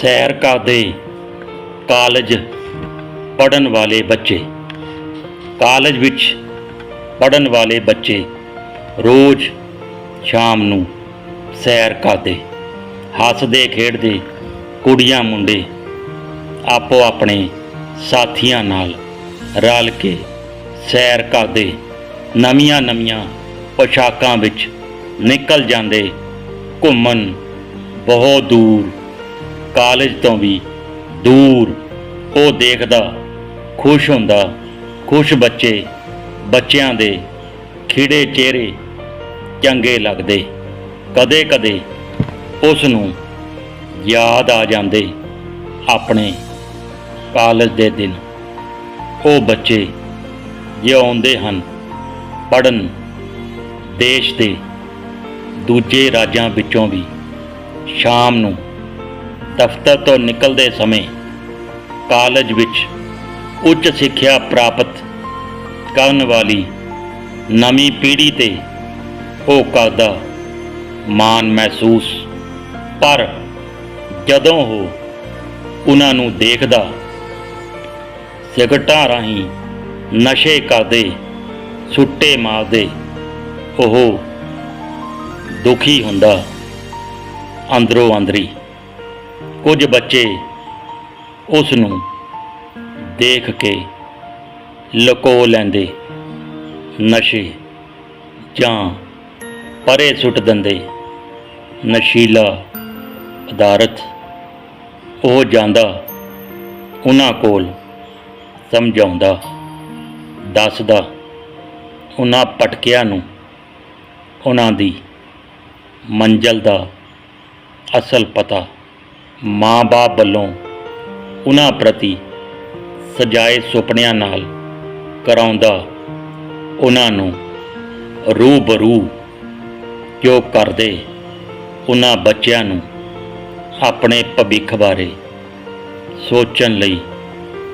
ਸੈਰ ਕਰਦੇ ਕਾਲਜ ਪੜਨ ਵਾਲੇ ਬੱਚੇ। ਕਾਲਜ ਵਿੱਚ ਪੜਨ ਵਾਲੇ ਬੱਚੇ ਰੋਜ਼ ਸ਼ਾਮ ਨੂੰ ਸੈਰ ਕਰਦੇ, ਹੱਸਦੇ, ਖੇਡਦੇ, ਕੁੜੀਆਂ, ਮੁੰਡੇ ਆਪੋ ਆਪਣੇ ਸਾਥੀਆਂ ਨਾਲ ਰਲ ਕੇ ਸੈਰ ਕਰਦੇ। ਨਵੀਆਂ ਨਵੀਆਂ ਪੋਸ਼ਾਕਾਂ ਵਿੱਚ ਨਿਕਲ ਜਾਂਦੇ, ਘੁੰਮਣ ਬਹੁਤ ਦੂਰ ਕਾਲਜ ਤੋਂ ਵੀ ਦੂਰ ਉਹ ਦੇਖਦਾ, ਖੁਸ਼ ਹੁੰਦਾ, ਖੁਸ਼ ਬੱਚੇ, ਬੱਚਿਆਂ ਦੇ ਖਿੜੇ ਚਿਹਰੇ ਚੰਗੇ ਲੱਗਦੇ। ਕਦੇ ਕਦੇ ਉਸ ਨੂੰ ਯਾਦ ਆ ਜਾਂਦੇ ਆਪਣੇ ਕਾਲਜ ਦੇ ਦਿਨ। ਉਹ ਬੱਚੇ ਜੇ ਆਉਂਦੇ ਹਨ ਪੜਨ ਦੇਸ਼ ਦੇ ਦੂਜੇ ਰਾਜਾਂ ਵਿੱਚੋਂ ਵੀ, ਸ਼ਾਮ ਨੂੰ ਦਫ਼ਤਰ ਤੋਂ ਨਿਕਲਦੇ ਸਮੇਂ ਕਾਲਜ ਵਿੱਚ ਉੱਚ ਸਿੱਖਿਆ ਪ੍ਰਾਪਤ ਕਰਨ ਵਾਲੀ ਨਵੀਂ ਪੀੜ੍ਹੀ ਤੇ ਉਹ ਕਰਦਾ ਮਾਣ ਮਹਿਸੂਸ। ਪਰ ਜਦੋਂ ਉਹ ਉਹਨਾਂ ਨੂੰ ਦੇਖਦਾ, ਸਿਗਰਟਾਂ ਰਾਹੀਂ ਨਸ਼ੇ ਕਰਦੇ, ਸੁੱਟੇ ਮਾਰਦੇ, ਉਹ ਦੁਖੀ ਹੁੰਦਾ ਅੰਦਰੋਂ ਅੰਦਰੀ। ਕੁਝ ਬੱਚੇ ਉਸ ਨੂੰ ਦੇਖ ਕੇ ਲੁਕੋ ਲੈਂਦੇ, ਨਸ਼ੇ ਜਾਂ ਪਰੇ ਸੁੱਟ ਦਿੰਦੇ। ਨਸ਼ੀਲਾ ਪਦਾਰਥ, ਉਹ ਜਾਂਦਾ ਉਹਨਾਂ ਕੋਲ ਸਮਝਾਉਂਦਾ, ਦੱਸਦਾ ਉਹਨਾਂ ਪਟਕਿਆਂ ਨੂੰ ਉਹਨਾਂ ਦੀ ਮੰਜ਼ਲ ਦਾ ਅਸਲ ਪਤਾ ਮਾਂ-ਬਾਪ ਵੱਲੋਂ ਉਹਨਾਂ ਪ੍ਰਤੀ ਸਜਾਏ ਸੁਪਨਿਆਂ ਨਾਲ ਕਰਾਉਂਦਾ ਉਹਨਾਂ ਨੂੰ ਰੂਬਰੂ ਜੋ ਕਰਦੇ? ਉਹਨਾਂ ਬੱਚਿਆਂ ਨੂੰ ਆਪਣੇ ਭਵਿੱਖ ਬਾਰੇ ਸੋਚਣ ਲਈ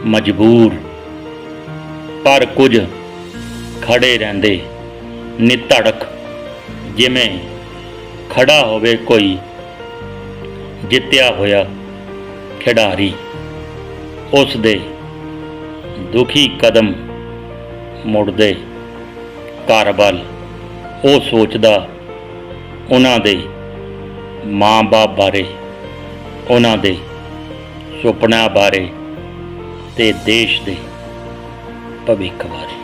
ਮਜਬੂਰ। ਪਰ ਕੁਝ ਖੜੇ ਰਹਿੰਦੇ ਨਿਤੜਕ ਜਿਵੇਂ ਖੜਾ ਹੋਵੇ ਕੋਈ ਜਿੱਤਿਆ ਹੋਇਆ ਖਿਡਾਰੀ ਉਸ ਦੇ ਦੁਖੀ ਕਦਮ ਮੁੜਦੇ ਘਰ ਵੱਲ ਉਹ ਸੋਚਦਾ, ਉਹਨਾਂ ਦੇ ਮਾਂ-ਬਾਪ ਬਾਰੇ, ਉਹਨਾਂ ਦੇ ਸੁਪਨਿਆਂ ਬਾਰੇ ਤੇ ਦੇਸ਼ ਦੇ ਭਵਿੱਖ ਬਾਰੇ।